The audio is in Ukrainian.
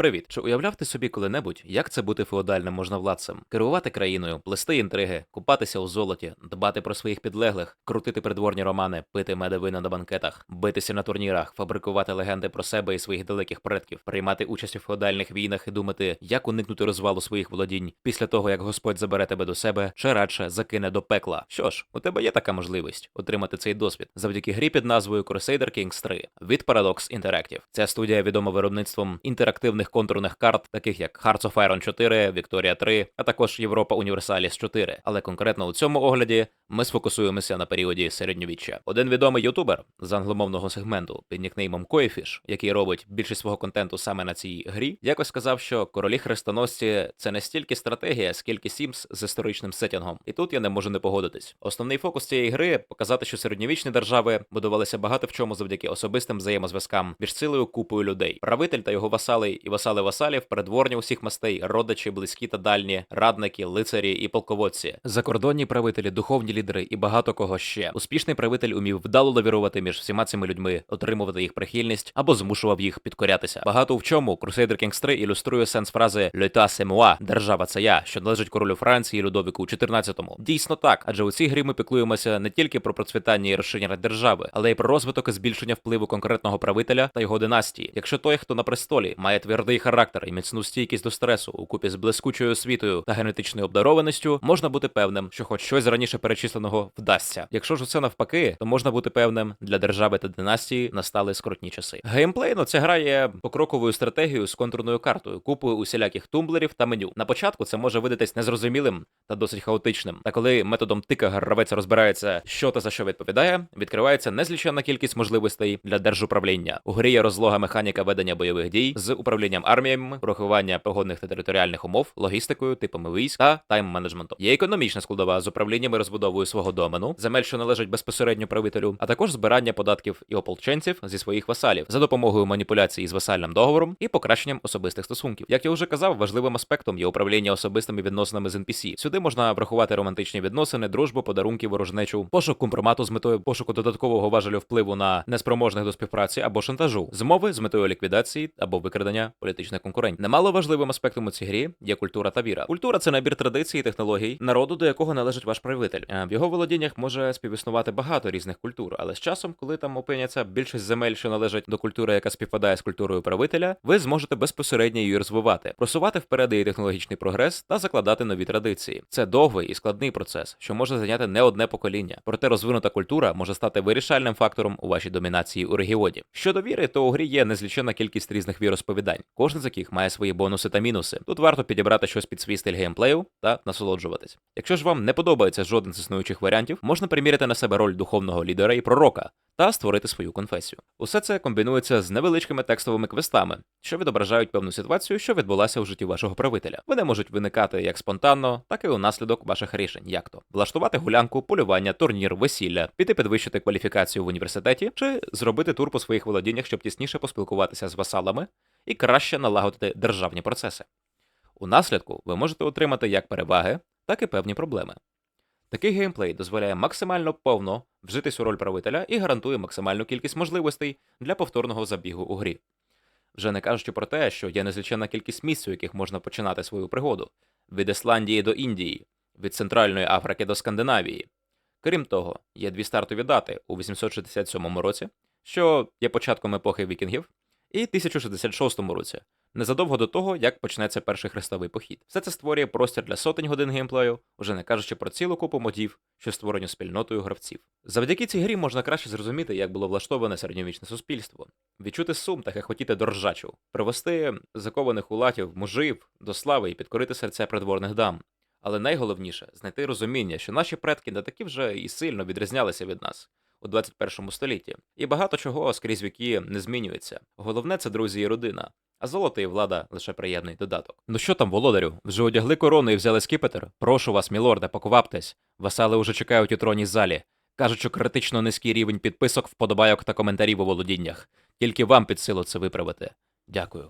Привіт! Чи уявляв ти собі коли-небудь, як це бути феодальним можновладцем? Керувати країною, плести інтриги, купатися у золоті, дбати про своїх підлеглих, крутити придворні романи, пити медовина на банкетах, битися на турнірах, фабрикувати легенди про себе і своїх далеких предків, приймати участь у феодальних війнах і думати, як уникнути розвалу своїх володінь після того, як Господь забере тебе до себе, чи радше закине до пекла. Що ж, у тебе є така можливість отримати цей досвід завдяки грі під назвою Crusader Kings 3 від Paradox Interactive. Ця студія відома виробництвом інтерактивних контурних карт, таких як Hearts of Iron 4, Victoria 3, а також Європа Universalis 4. Але конкретно у цьому огляді ми сфокусуємося на періоді середньовіччя. Один відомий ютубер з англомовного сегменту під нікнеймом Коєфіш, який робить більшість свого контенту саме на цій грі, якось сказав, що королі хрестоносці це не стільки стратегія, скільки Sims з історичним сеттінгом. І тут я не можу не погодитись. Основний фокус цієї гри показати, що середньовічні держави будувалися багато в чому завдяки особистим взаємозв'язкам між цілою купою людей. Правитель та його васали і васали васалів, передворні усіх мастей, родичі, близькі та дальні, радники, лицарі і полководці, закордонні правителі, духовні лідери і багато кого ще. Успішний правитель умів вдало лавірувати між всіма цими людьми, отримувати їх прихильність або змушував їх підкорятися. Багато в чому Crusader Kings 3 ілюструє сенс фрази «L'état c'est moi» – держава це я, що належить королю Франції Людовіку у 14-му. Дійсно так, адже у цій грі ми піклуємося не тільки про процвітання і розширення держави, але й про розвиток і збільшення впливу конкретного правителя та його династії. Якщо той, хто на престолі, має твердий характер і міцну стійкість до стресу у купі з блискучою освітою та генетичною обдарованістю, можна бути певним, що хоч щось раніше перечисленого вдасться. Якщо ж усе навпаки, то можна бути певним, для держави та династії настали скрутні часи. Геймплейно це гра є покроковою стратегією з контурною картою, купою усіляких тумблерів та меню. На початку це може видатись незрозумілим та досить хаотичним. Та коли методом тика гравець розбирається, що та за що відповідає, відкривається незліченна кількість можливостей для держуправління. У грі є розлога механіка ведення бойових дій з управлінням арміями, врахування погодних та територіальних умов, логістикою, типами військ та тайм-менеджментом. Є економічна складова з управлінням і розбудовою свого домену, земель, що належать безпосередньо правителю, а також збирання податків і ополченців зі своїх васалів за допомогою маніпуляцій з васальним договором і покращенням особистих стосунків. Як я вже казав, важливим аспектом є управління особистими відносинами з NPC. Сюди можна врахувати романтичні відносини, дружбу, подарунки, ворожнечу, пошук компромату з метою пошуку додаткового важелю впливу на неспроможних до співпраці або шантажу, змови з метою ліквідації або викрадення політичних конкурентів. Немало важливим аспектом у цій грі є культура та віра. Культура це набір традицій і технологій народу, до якого належить ваш правитель. Е, В його володіннях може співіснувати багато різних культур, але з часом, коли там опиняться більшість земель, що належать до культури, яка співпадає з культурою правителя, ви зможете безпосередньо її розвивати, просувати вперед її технологічний прогрес та закладати нові традиції. Це довгий і складний процес, що може зайняти не одне покоління. Проте розвинута культура може стати вирішальним фактором у вашій домінації у регіоні. Щодо віри, то у грі є незліченна кількість різних віросповідань, кожен з яких має свої бонуси та мінуси. Тут варто підібрати щось під свій стиль геймплею та насолоджуватись. Якщо ж вам не подобається жоден з існуючих варіантів, можна приміряти на себе роль духовного лідера і пророка. Та створити свою конфесію. Усе це комбінується з невеличкими текстовими квестами, що відображають певну ситуацію, що відбулася у житті вашого правителя. Вони можуть виникати як спонтанно, так і унаслідок ваших рішень, як то влаштувати гулянку, полювання, турнір, весілля, піти підвищити кваліфікацію в університеті, чи зробити тур по своїх володіннях, щоб тісніше поспілкуватися з васалами і краще налагодити державні процеси. У наслідку ви можете отримати як переваги, так і певні проблеми. Такий геймплей дозволяє максимально повно вжитись у роль правителя і гарантує максимальну кількість можливостей для повторного забігу у грі. Вже не кажучи про те, що є незліченна кількість місць, у яких можна починати свою пригоду від Ісландії до Індії, від Центральної Африки до Скандинавії. Крім того, є дві стартові дати у 867 році, що є початком епохи вікінгів, і 1066 році, незадовго до того, як почнеться перший хрестовий похід. Все це створює простір для сотень годин геймплею, уже не кажучи про цілу купу модів, що створені спільнотою гравців. Завдяки цій грі можна краще зрозуміти, як було влаштоване середньовічне суспільство, відчути сум та хехотіти до ржачу, привести закованих у латів мужів до слави і підкорити серця придворних дам. Але найголовніше знайти розуміння, що наші предки не такі вже і сильно відрізнялися від нас у 21 столітті, і багато чого скрізь віки не змінюється. Головне це друзі і родина. А золото і влада лише приємний додаток. Ну що там, володарю? Вже одягли корону і взяли скіпетр? Прошу вас, мілорде, покваптесь. Васали уже чекають у тронній залі. Кажуть, що критично низький рівень підписок, вподобайок та коментарів у володіннях. Тільки вам під силу це виправити. Дякую.